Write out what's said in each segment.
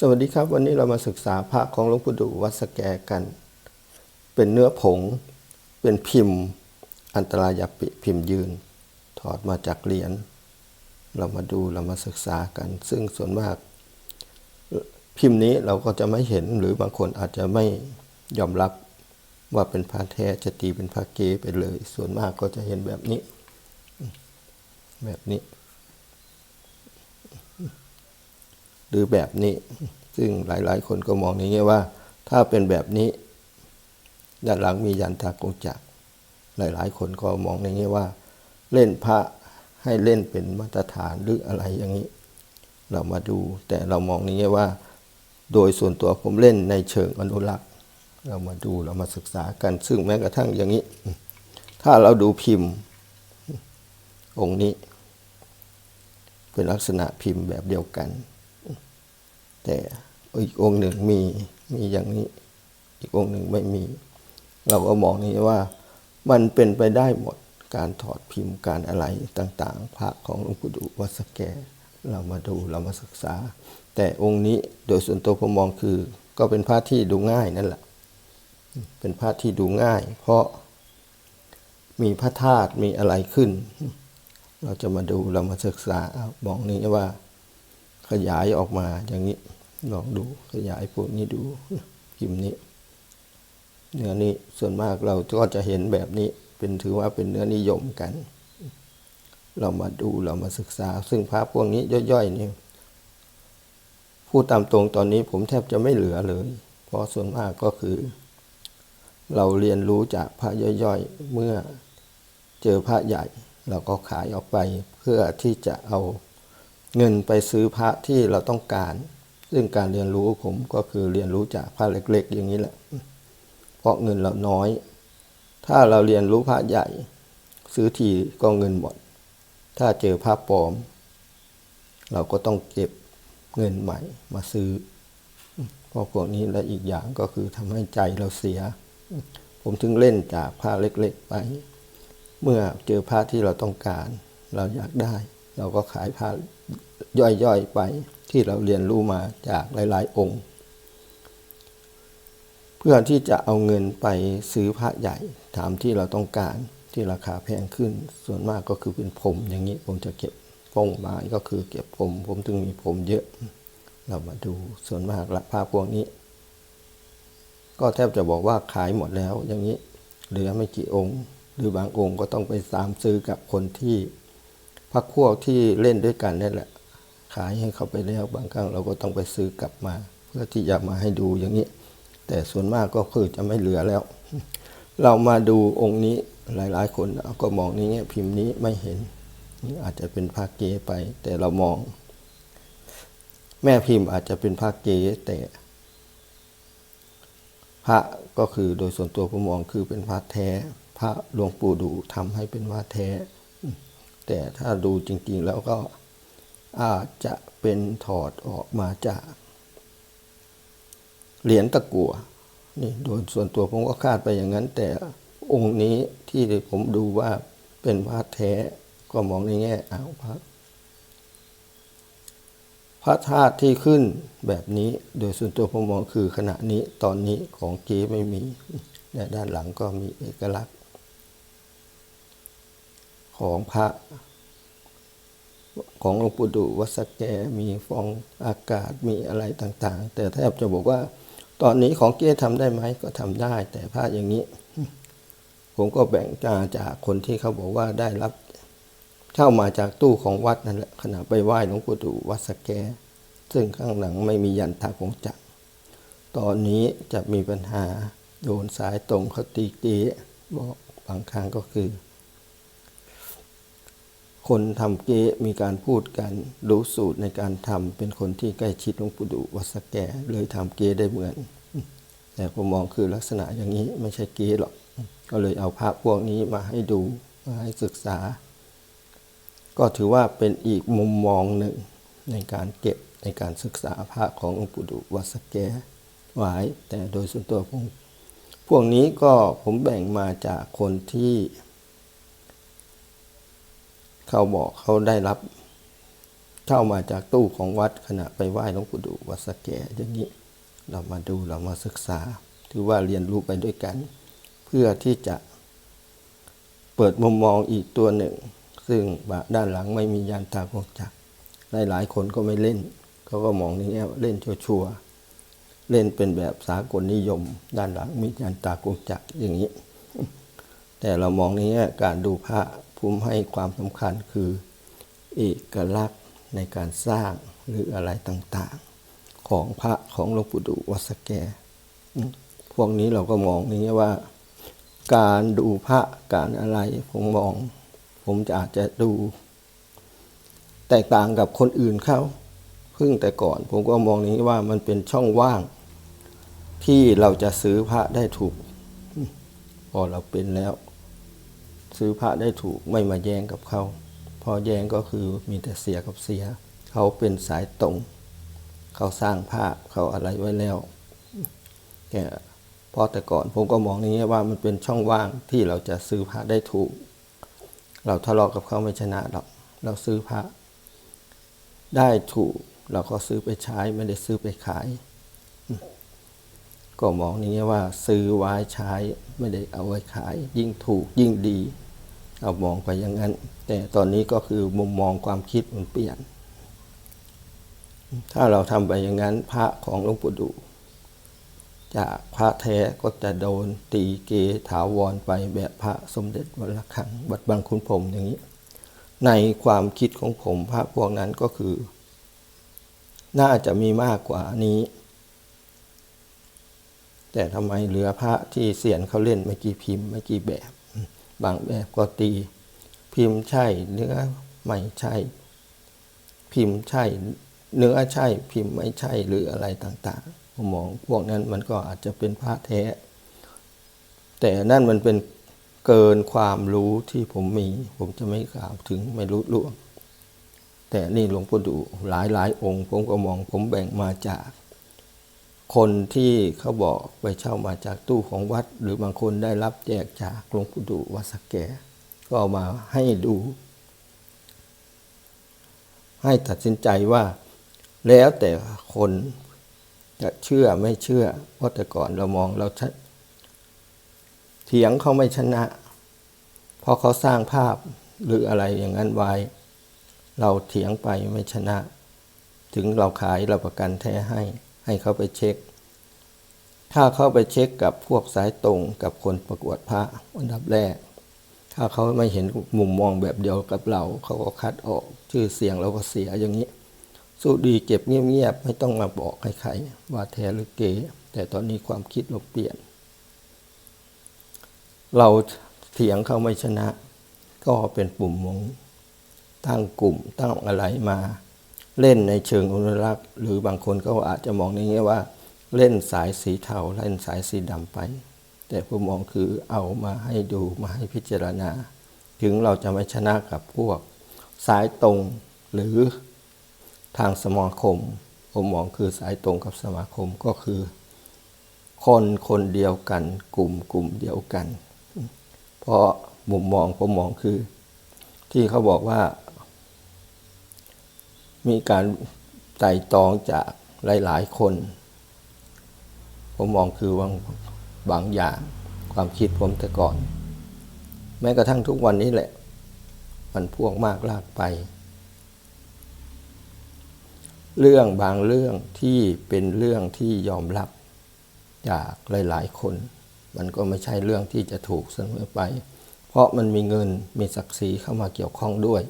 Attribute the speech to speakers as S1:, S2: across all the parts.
S1: สวัสดีครับ วันนี้เรามาศึกษาพระของหลวงปู่ดูวัดสแกกัน เป็นเนื้อผง เป็นพิมพ์ อันตรายปิพิมพ์ยืน ถอดมาจากเหรียญเรามาดูเรามาศึกษากัน ซึ่งส่วนมาก พิมพ์นี้เราก็จะไม่เห็นหรือบางคนอาจจะไม่ยอมรับว่าเป็นพระแท้จะตีเป็นพระเกไปเลย ส่วนมากก็จะเห็นแบบนี้ แบบนี้ หรือแบบนี้ ซึ่งหลายๆ คนก็มองในแง่ว่า ถ้าเป็นแบบนี้ ด้านหลังมียันทากงจักรหลายๆ คนก็มองในแง่ว่า เล่นพระให้เล่นเป็นมาตรฐานหรืออะไรอย่างนี้ เรามาดูแต่เรามองในแง่ว่า โดยส่วนตัวผมเล่นในเชิงอนุรักษ์ เรามาดูเรามาศึกษากัน ซึ่งแม้กระทั่งอย่างนี้ ถ้าเราดูพิมพ์องค์นี้ เป็นลักษณะพิมพ์แบบเดียวกัน แต่อีกองค์หนึ่งมีมีอย่างนี้ อีกองค์หนึ่งไม่มี เราก็มองนี้ว่ามันเป็นไปได้หมดการถอดพิมพ์การอะไรต่างๆ พระของหลวงปู่ดูวัดสแก เรามาดูเรามาศึกษา แต่องค์นี้โดยส่วนตัวผมมองคือ ก็เป็นพระที่ดูง่ายนั่นแหละ เป็นพระที่ดูง่าย เพราะมีพระธาตุมีอะไรขึ้น เราจะมาดูเรามาศึกษามองนี้ว่าขยายออกมาอย่างนี้ ลองดูขยายพวกนี้ดูพิมพ์นี้ เนื้อนี้ส่วนมากเราก็จะเห็นแบบนี้เป็นถือว่าเป็นเนื้อนิยมกัน เรามาดูเรามาศึกษา ซึ่งพระพวกนี้ย่อยๆนี่พูดตามตรงตอนนี้ผมแทบจะไม่เหลือเลย เพราะส่วนมากก็คือ เราเรียนรู้จากพระย่อยๆ เมื่อเจอพระใหญ่ เราก็ขายออกไปเพื่อที่จะเอาเงินไปซื้อพระที่เราต้องการ ซึ่งการเรียนรู้ผมก็คือเรียนรู้จากพระเล็ก ๆ อย่างนี้แหละ เพราะเงินเราน้อย ถ้าเราเรียนรู้พระใหญ่ ซื้อทีก็เงินหมด ถ้าเจอพระปลอม เราก็ต้องเก็บเงินใหม่มาซื้อเพราะพวกนี้และอีกอย่างก็คือทำให้ใจเราเสีย ผมถึงเล่นจากผ้าเล็กๆไป เมื่อเจอผ้าที่เราต้องการ เราอยากได้ เราก็ขายผ้าย่อยๆไป ที่เราเรียนรู้มาจากหลาย ๆ องค์ เพื่อที่จะเอาเงินไปซื้อพระใหญ่ถามที่เราต้องการที่ราคาแพงขึ้น ส่วนมากก็คือเป็นผมอย่างนี้ผมจะเก็บฟงไม้ก็คือเก็บผม ผมถึงมีผมเยอะ เรามาดูส่วนมากละผ้าพวกนี้ ก็แทบจะบอกว่าขายหมดแล้วอย่างนี้เหลือไม่กี่องค์ หรือบางองค์ก็ต้องไปตามซื้อกับคนที่พักพวกที่เล่นด้วยกันนั่นแหละ ขายให้เขาไปแล้วบางครั้งเราก็ต้องไปซื้อกลับมา เพื่อที่จะมาให้ดูอย่างนี้ แต่ส่วนมากก็คือจะไม่เหลือแล้ว เรามาดูองค์นี้หลาย ๆ คนก็มองนี้เงี้ยพิมพ์นี้ไม่เห็นนี่อาจจะเป็นภาคเกไป แต่เรามอง แม่พิมพ์อาจจะเป็นภาคเกแต่พระก็คือโดยส่วนตัวผมมองคือเป็นพระแท้ พระหลวงปู่ดูทำให้เป็นพระแท้ แต่ถ้าดูจริง ๆ แล้วก็ อาจจะเป็นถอดออกมาจาก เหรียญตะกั่วนี่โดยส่วนตัวผมก็คาดไปอย่างนั้น แต่องค์นี้ที่ผมดูว่าเป็นพระแท้ก็มองในแง่อาพระพระธาตุที่ขึ้นแบบนี้โดยส่วนตัวผมมองคือขณะนี้ตอนนี้ของเก๊ไม่มีและด้านหลังก็มีเอกลักษณ์ ของพระ ของหลวงปู่ดูวัดสแกมีฟองอากาศมีอะไรต่างๆ แต่แทบจะบอกว่า ตอนนี้ของเก้ทำได้ไหมก็ทำได้ แต่พระอย่างนี้ ผมก็แบ่งจาจากคนที่เขาบอกว่าได้รับเช่ามาจากตู้ของวัดนั่นแหละขณะไปไหว้หลวงปู่ดูวัดสแก ซึ่งข้างหลังไม่มียันทาของจักรตอนนี้จะมีปัญหาโดนสายตรงเขาตีเก๊บอกบางครั้งก็คือ คนทำเก๊มีการพูดกันรู้สูตรในการทำเป็นคนที่ใกล้ชิดหลวงปู่ดูวัดสแกเลยทำเก๊ได้เหมือน แต่ผมมองคือลักษณะอย่างนี้ไม่ใช่เก๊หรอก ก็เลยเอาภาพพวกนี้มาให้ดูมาให้ศึกษา ก็ถือว่าเป็นอีกมุมมองหนึ่งในการเก็บในการศึกษาพระของหลวงปู่ดูวัดสแกไว้แต่โดยส่วนตัวผมพวกนี้ก็ผมแบ่งมาจากคนที่ เขาบอกเขาได้รับเช่ามาจากตู้ของวัดขณะไปไหว้หลวงปู่ดูวัดสะแกอย่างนี้ เรามาดูเรามาศึกษา ถือว่าเรียนรู้ไปด้วยกัน เพื่อที่จะเปิดมุมมองอีกตัวหนึ่ง ซึ่งด้านหลังไม่มียานตาโกจักรหลายคนก็ไม่เล่นเขาก็มองในแง่เล่นชัวร์ๆเล่นเป็นแบบสากลนิยม ด้านหลังมียานตาโกจักอย่างนี้ แต่เรามองในแง่การดูพระ ภูมิให้ความสำคัญคือเอกลักษณ์ในการสร้างหรืออะไรต่างๆ ของพระของหลวงปู่ดูวัสแก พวกนี้เราก็มองนี้ว่า การดูพระการอะไรผมมอง ผมจะอาจจะดู แตกต่างกับคนอื่นเขาเพิ่งแต่ก่อน ผมก็มองอย่างนี้ว่ามันเป็นช่องว่าง ที่เราจะซื้อพระได้ถูก พอเราเป็นแล้ว ซื้อพระได้ถูกไม่มาแย่งกับเขา พอแย่งก็คือมีแต่เสียกับเสีย เขาเป็นสายตรง เขาสร้างภาพเขาอะไรไว้แล้วแกพอแต่ก่อนผมก็มองอย่างนี้ว่ามันเป็นช่องว่างที่เราจะซื้อพระได้ถูก เราทะเลาะกับเขาไม่ชนะหรอกเราซื้อพระได้ถูกเราก็ซื้อไปใช้ไม่ได้ซื้อไปขาย ก็มองอย่างนี้ว่าซื้อไว้ใช้ไม่ได้เอาไว้ขาย ยิ่งถูกยิ่งดี เอามองไปอย่างนั้น แต่ตอนนี้ก็คือมุมมองความคิดมันเปลี่ยน ถ้าเราทำไปอย่างนั้น พระของหลวงปู่ดูจากพระแท้ก็จะโดนตีเกถาวรไปแบบพระสมเด็จวัดระฆังวัดบางคุณพรมอย่างนี้ ในความคิดของผมพระพวกนั้นก็คือ น่าจะมีมากกว่านี้ แต่ทำไมเหลือพระที่เสียนเขาเล่นไม่กี่พิมพ์ไม่กี่แบบ บางแบบก็ตี พิมพ์ใช่เนื้อไม่ใช่ พิมพ์ใช่ เนื้อใช่ พิมพ์ไม่ใช่หรืออะไรต่างๆผมมองพวกนั้นมันก็อาจจะเป็นพระแท้ แต่นั่นมันเป็นเกินความรู้ที่ผมมี ผมจะไม่กล่าวถึงไม่รู้ล่วงแต่นี่หลวงปู่ดูหลายหลายองค์ ผมก็มองผมแบ่งมาจาก คนที่เขาบอกไปเช่ามาจากตู้ของวัด หรือบางคนได้รับแจกจากหลวงปู่ดูวัดสะแก ก็เอามาให้ดู ให้ตัดสินใจว่า แล้วแต่คนจะเชื่อไม่เชื่อเพราะแต่ก่อนเรามองเราชัดเถียงเขาไม่ชนะ เพราะเขาสร้างภาพหรืออะไรอย่างนั้นไว้ เราเถียงไปไม่ชนะ ถึงเราขายเราประกันแท้ให้ ให้เขาไปเช็ค ถ้าเขาไปเช็คกับพวกสายตรงกับคนประกวดพระอันดับแรก ถ้าเขาไม่เห็นมุมมองแบบเดียวกับเรา เขาก็คัดออกชื่อเสียงเราก็เสียอย่างนี้ สู้ดีเก็บเงียบๆไม่ต้องมาบอกใครๆว่าแท้หรือเก๋แต่ตอนนี้ความคิดเราเปลี่ยน เราเถียงเขาไม่ชนะ ก็เป็นปุ่มมงตั้งกลุ่มตั้งอะไรมา เล่นในเชิงอนุรักษ์ หรือบางคนก็อาจจะมองในแง่ว่า เล่นสายสีเทาเล่นสายสีดำไป แต่ผมมองคือเอามาให้ดูมาให้พิจารณา ถึงเราจะไม่ชนะกับพวก สายตรงหรือทางสมาคม ผมมองคือสายตรงกับสมาคมก็คือ คนคนเดียวกัน กลุ่มกลุ่มเดียวกัน เพราะมุมมองผมมองคือ ที่เขาบอกว่า มีการไต่ตองจากหลายๆคน ผมมองคือบางบางอย่างความคิดผมแต่ก่อน แม้กระทั่งทุกวันนี้แหละ มันพวกมากลากไป เรื่องบางเรื่องที่เป็นเรื่องที่ยอมรับจากหลาย ๆ คน มันก็ไม่ใช่เรื่องที่จะถูกเสมอไป เพราะมันมีเงินมีศักดิ์ศรีเข้ามาเกี่ยวข้องด้วย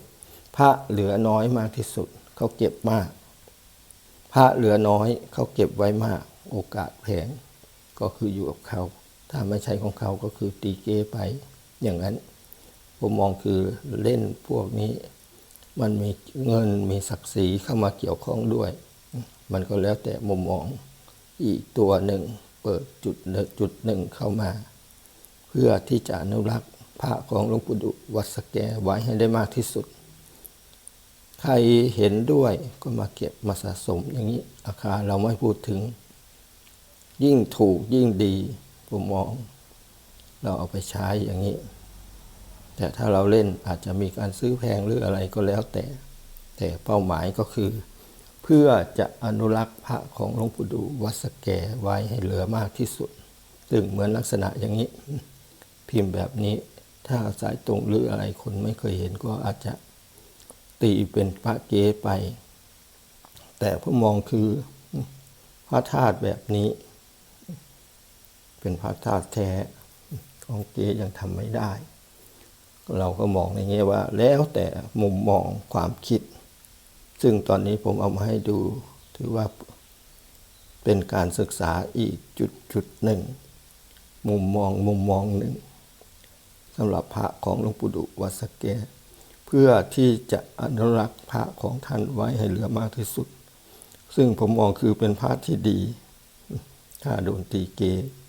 S1: พระเหลือน้อยมากที่สุด เขาเก็บมาก พระเหลือน้อยเขาเก็บไว้มาก โอกาสแพงก็คืออยู่กับเขา ถ้าไม่ใช่ของเขาก็คือตีเกไป อย่างนั้น ผมมองคือเล่นพวกนี้ มันมีเงินมีศักดิ์ศรีเข้ามาเกี่ยวข้องด้วย มันก็แล้วแต่มุมมองอีกตัวหนึ่งเปิดจุดหนึ่งจุดหนึ่งเข้ามา เพื่อที่จะอนุรักษ์พระของหลวงปู่ดุวัดสแกไว้ให้ได้มากที่สุด ใครเห็นด้วยก็มาเก็บมาสะสมอย่างนี้อาคารเราไม่พูดถึง ยิ่งถูกยิ่งดีผมมอง เราเอาไปใช้อย่างนี้ แต่ถ้าเราเล่นอาจจะมีการซื้อแพงหรืออะไรก็แล้วแต่ แต่เป้าหมายก็คือ เพื่อจะอนุรักษ์พระของหลวงปู่ดูวัดสแกไว้ให้เหลือมากที่สุด ซึ่งเหมือนลักษณะอย่างนี้ พิมพ์แบบนี้ถ้าสายตรงหรืออะไรคนไม่เคยเห็นก็อาจจะ ตีเป็นพระเก๋ไป แต่ผมมองคือพระธาตุแบบนี้ เป็นพระธาตุแท้ของเก๋ยังทำไม่ได้ เราก็มองในแง่ว่า แล้วแต่มุมมองความคิด ซึ่งตอนนี้ผมเอามาให้ดูถือว่าเป็นการศึกษาอีกจุดจุดหนึ่ง มุมมองมุมมองหนึ่งสำหรับพระของหลวงปู่ดุวัดสะแก เพื่อที่จะอนุรักษ์พระของท่านไว้ให้เหลือมากที่สุด ซึ่งผมมองคือเป็นพระที่ดี ถ้าโดนตีเก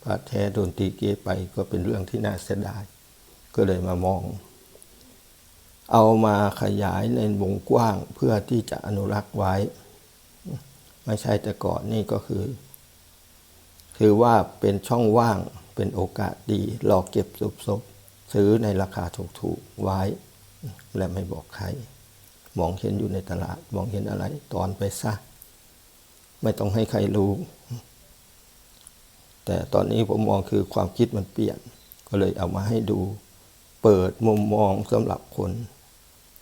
S1: พระแท้โดนตีเกไปก็เป็นเรื่องที่น่าเสียดาย ก็เลยมามอง เอามาขยายในวงกว้างเพื่อที่จะอนุรักษ์ไว้ ไม่ใช่แต่ก่อนนี่ก็คือ ถือว่าเป็นช่องว่างเป็นโอกาสดีหลอกเก็บศพศพซื้อในราคาถูกๆไว้ และไม่บอกใคร มองเห็นอยู่ในตลาด มองเห็นอะไร ตอนไปซะ ไม่ต้องให้ใครรู้ แต่ตอนนี้ผมมองคือความคิดมันเปลี่ยน ก็เลยเอามาให้ดู เปิดมุมมองสำหรับคน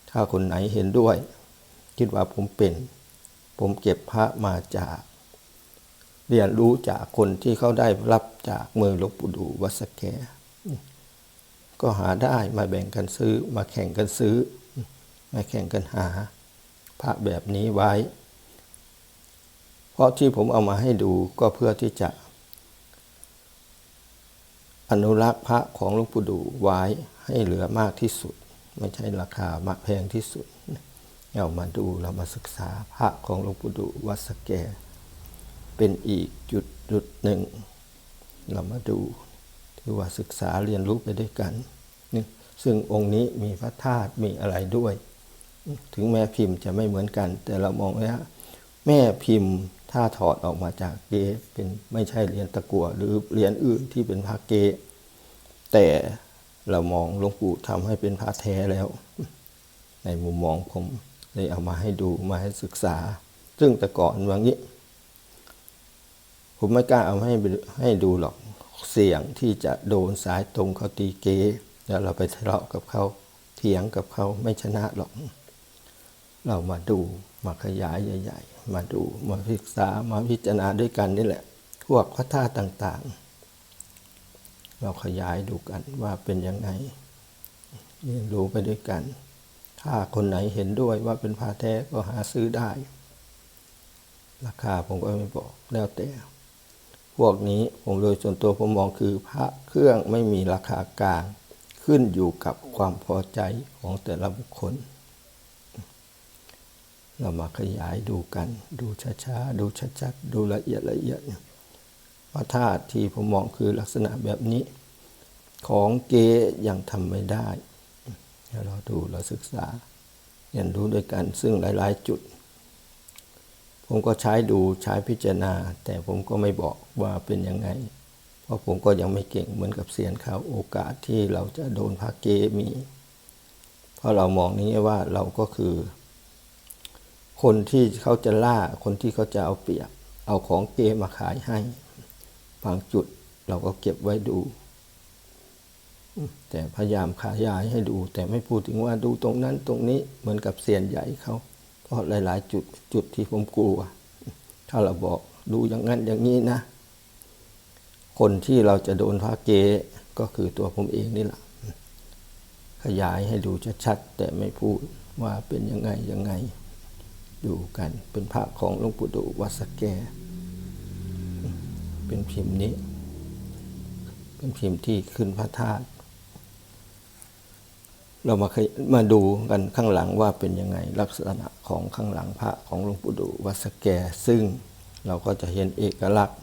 S1: ถ้าคนไหนเห็นด้วย คิดว่าผมเป็น ผมเก็บพระมาจาก เรียนรู้จากคนที่เขาได้รับจากเมือหลวงปู่ดูวัดสแก ก็หาได้มาแบ่งกันซื้อ มาแข่งกันซื้อ มาแข่งกันหาพระแบบนี้ไว้ เพราะที่ผมเอามาให้ดูก็เพื่อที่จะ อนุรักษ์พระของหลวงปู่ดูไว้ให้เหลือมากที่สุด ไม่ใช่ราคามาแพงที่สุดเอามาดูเรามาศึกษาพระของหลวงปู่ดูวัดสแก เป็นอีกจุดจุดหนึ่ง เรามาดู ที่ว่าศึกษาเรียนรู้ไปด้วยกันนี่ซึ่งองค์นี้มีพระธาตุมีอะไรด้วย ถึงแม่พิมพ์จะไม่เหมือนกัน แต่เรามองว่าแม่พิมพ์ถ้าถอดออกมาจากเกเป็นไม่ใช่เหรียญตะกัวหรือเหรียญอื่นที่เป็นพระเกแต่เรามองหลวงปู่ทำให้เป็นพระแท้แล้ว ในมุมมองผมเลยเอามาให้ดูมาให้ศึกษา ซึ่งแต่ก่อนว่างี้ ผมไม่กล้าเอาให้ให้ดูหรอก เสี่ยงที่จะโดนสายตรงเขาตีเกแล้วเราไปทะเลาะกับเขาเถียงกับเขาไม่ชนะหรอก เรามาดูมาขยายใหญ่ๆ มาดูมาศึกษามาพิจารณาด้วยกันนี่แหละ พวกพระธาตุต่างๆ เราขยายดูกันว่าเป็นยังไงเรียนรู้ไปด้วยกัน ถ้าคนไหนเห็นด้วยว่าเป็นพาแท้ก็หาซื้อได้ ราคาผมก็ไม่บอกแล้วแต่ พวกนี้ผมโดยส่วนตัวผมมองคือพระเครื่องไม่มีราคากลาง ขึ้นอยู่กับความพอใจของแต่ละบุคคล เรามาขยายดูกัน ดูช้าๆ ดูชัดๆ ดูละเอียดละเอียดพระธาตุที่ผมมองคือลักษณะแบบนี้ ของเกยังทำไม่ได้เดี๋ยวเราดูเราศึกษาเรียนรู้ด้วยกันซึ่งหลาย ๆ จุด ผมก็ใช้ดูใช้พิจารณา แต่ผมก็ไม่บอกว่าเป็นยังไง เพราะผมก็ยังไม่เก่งเหมือนกับเสียนเขาโอกาสที่เราจะโดนพาเกมี เพราะเรามองนี้ว่าเราก็คือ คนที่เขาจะล่าคนที่เขาจะเอาเปรียบ เอาของเกมาขายให้บางจุดเราก็เก็บไว้ดู แต่พยายามขยายให้ดู แต่ไม่พูดถึงว่าดูตรงนั้นตรงนี้เหมือนกับเสียนใหญ่เขา เพราะหลาย ๆ จุดจุดที่ผมกลัว ถ้าเราบอกดูอย่างนั้นอย่างนี้นะ คนที่เราจะโดนพระเกก็คือตัวผมเองนี่แหละขยายให้ดูชัด ๆ แต่ไม่พูดว่าเป็นยังไงยังไง ดูกันเป็นพระของหลวงปู่ดูวัสแก เป็นพิมพ์นี้ เป็นพิมพ์ที่ขึ้นพระธาตุ เรามามาดูกันข้างหลังว่าเป็นยังไงลักษณะของข้างหลังพระของหลวงปู่ดูวัดสแกซึ่งเราก็จะเห็นเอกลักษณ์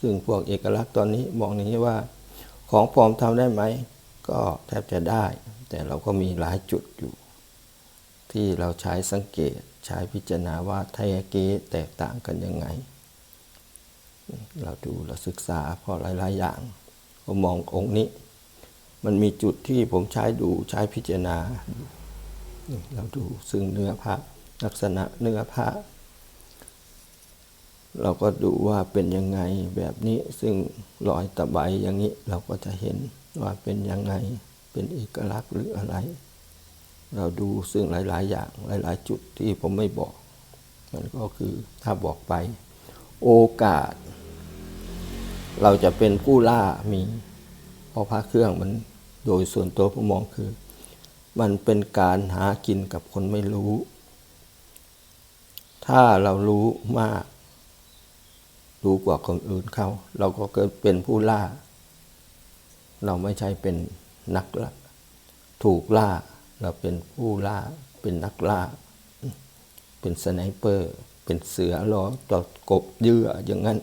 S1: ซึ่งพวกเอกลักษณ์ตอนนี้มองอย่างนี้ว่าของปลอมทำได้ไหม ก็แทบจะได้ แต่เราก็มีหลายจุดอยู่ ที่เราใช้สังเกตใช้พิจารณาว่าไทยเกแตกต่างกันยังไง เราดูเราศึกษาพอหลาย ๆ อย่างผมมององค์นี้ มันมีจุดที่ผมใช้ดูใช้พิจารณาเราดูซึ่งเนื้อพระลักษณะเนื้อผ้าเราก็ดูว่าเป็นยังไงแบบนี้ซึ่งรอยตะไบอย่างนี้เราก็จะเห็นว่าเป็นยังไงเป็นเอกลักษณ์หรืออะไร เราดูซึ่งหลาย ๆ อย่างหลาย ๆ จุดที่ผมไม่บอก มันก็คือถ้าบอกไป โอกาส เราจะเป็นผู้ล่ามีเพราะพระเครื่องมัน โดยส่วนตัวผมมองคือ มันเป็นการหากินกับคนไม่รู้ ถ้าเรารู้มาก รู้กว่าคนอื่นเขาเราก็เกิดเป็นผู้ล่า เราไม่ใช่เป็นนักล่าถูกล่าเราเป็นผู้ล่าเป็นนักล่า เป็นสไนเปอร์ เป็นเสือรอตดกบเยื่ออย่างนั้น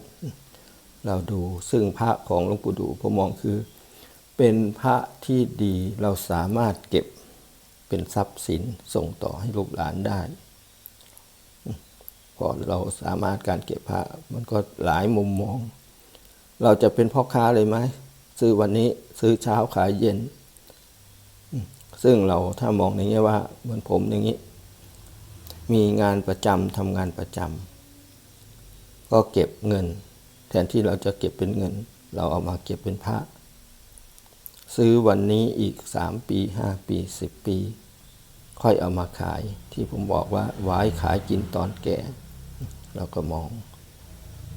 S1: เราดูซึ่งพระของหลวงปู่ดูผมมองคือ เป็นพระที่ดีเราสามารถเก็บเป็นทรัพย์สินส่งต่อให้ลูกหลานได้ พอเราสามารถการเก็บพระมันก็หลายมุมมอง เราจะเป็นพ่อค้าเลยไหมซื้อวันนี้ซื้อเช้าขายเย็น ซึ่งเราถ้ามองในแง่ว่าเหมือนผมอย่างนี้ มีงานประจำทำงานประจำก็เก็บเงิน แทนที่เราจะเก็บเป็นเงิน เราเอามาเก็บเป็นพระ ซื้อวันนี้อีกสามปีห้าปีสิบปี ค่อยเอามาขายที่ผมบอกว่าไว้ขายกินตอนแก่ เราก็มอง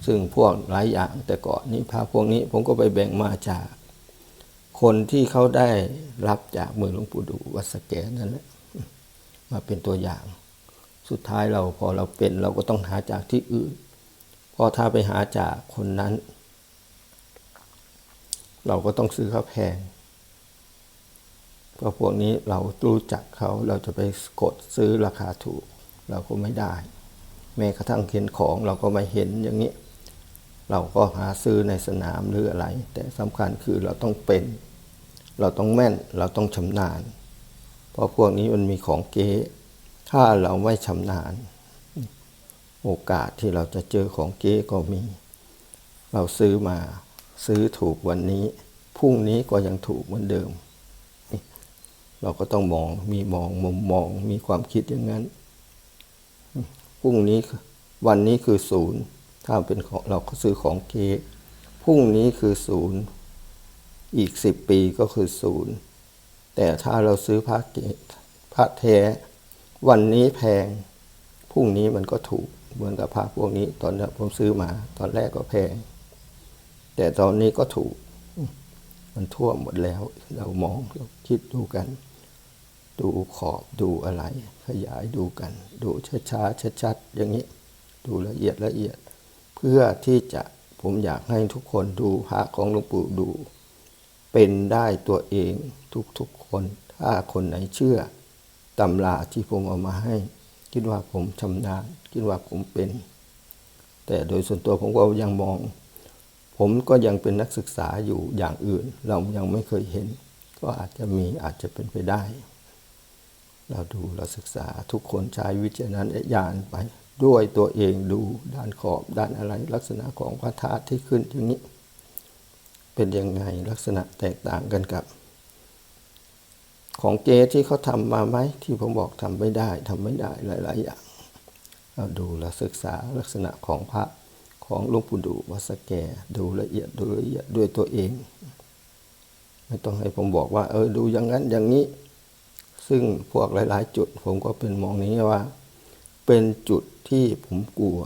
S1: ซึ่งพวกหลายอย่างแต่ก่อนนี้พระพวกนี้ผมก็ไปแบ่งมาจาก คนที่เขาได้รับจากมือหลวงปู่ดูวัดสแกนั่นแหละมาเป็นตัวอย่าง สุดท้ายเราพอเราเป็นเราก็ต้องหาจากที่อื่นพอถ้าไปหาจากคนนั้น เราก็ต้องซื้อเขาแพง เพราะพวกนี้เรารู้จักเขาเราจะไปกดซื้อราคาถูก เราก็ไม่ได้ แม้กระทั่งเห็นของเราก็ไม่เห็นอย่างนี้ เราก็หาซื้อในสนามหรืออะไร แต่สำคัญคือเราต้องเป็น เราต้องแม่นเราต้องชำนาญ เพราะพวกนี้มันมีของเก๊ถ้าเราไม่ชำนาญ โอกาสที่เราจะเจอของเก๊ก็มี เราซื้อมาซื้อถูกวันนี้พรุ่งนี้ก็ยังถูกเหมือนเดิม เราก็ต้องมองมีมองมุมมองมีความคิดอย่างนั้นพรุ่งนี้วันนี้คือศูนย์ถ้าเป็นของเราก็ซื้อของเก๊พรุ่งนี้คือศูนย์อีกสิบปีก็คือศูนย์แต่ถ้าเราซื้อพระเกพระแท้ วันนี้แพงพรุ่งนี้มันก็ถูกเหมือนกับพระพวกนี้ ตอนนี้ผมซื้อมา ตอนแรกก็แพง แต่ตอนนี้ก็ถูก มันทั่วหมดแล้ว เรามองเราคิดดูกัน ดูขอบดูอะไร ขยายดูกัน ดูช้าๆชัดๆอย่างนี้ ดูละเอียดละเอียด เพื่อที่จะผมอยากให้ทุกคนดูพระของหลวงปู่ดู เป็นได้ตัวเองทุกๆคน ถ้าคนไหนเชื่อตำราที่ผมเอามาให้ คิดว่าผมชำนาญคิดว่าผมเป็น แต่โดยส่วนตัวผมก็ยังมอง ผมก็ยังเป็นนักศึกษาอยู่อย่างอื่น เรายังไม่เคยเห็น ก็อาจจะมีอาจจะเป็นไปได้ เราดูเราศึกษาทุกคนใช้วิจารณญาณไปด้วยตัวเองดูด้านขอบด้านอะไรลักษณะของพระธาตุที่ขึ้นอย่างนี้ เป็นยังไงลักษณะแตกต่างกันกับ ของเจที่เขาทำมาไหมที่ผมบอกทำไม่ได้ทำไม่ได้หลาย ๆ อย่าง เราดูเราศึกษาลักษณะของพระของหลวงปู่ดูวัสแกดูละเอียดดูละเอียดด้วยตัวเอง ไม่ต้องให้ผมบอกว่า เออดูอย่างนั้นอย่างนี้ ซึ่งพวกหลาย ๆ จุด ผมก็เป็นมองนี้ว่า เป็นจุดที่ผมกลัว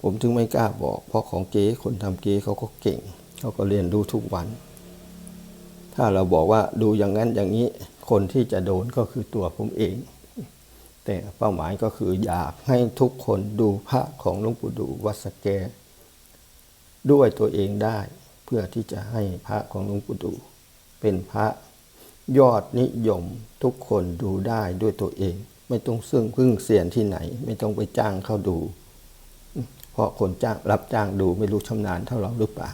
S1: ผมถึงไม่กล้าบอก เพราะของเก๊คนทำเก๊เขาก็เก่ง เขาก็เรียนรู้ทุกวัน ถ้าเราบอกว่าดูอย่างนั้นอย่างนี้ คนที่จะโดนก็คือตัวผมเอง แต่เป้าหมายก็คืออยากให้ทุกคนดูพระของหลวงปู่ดูวัดสแก ด้วยตัวเองได้ เพื่อที่จะให้พระของหลวงปู่ดูเป็นพระ ยอดนิยมทุกคนดูได้ด้วยตัวเอง ไม่ต้องซึ่งพึ่งเสียนที่ไหน ไม่ต้องไปจ้างเขาดู เพราะคนจ้างรับจ้างดูไม่รู้ชำนาญเท่าเราหรือเปล่า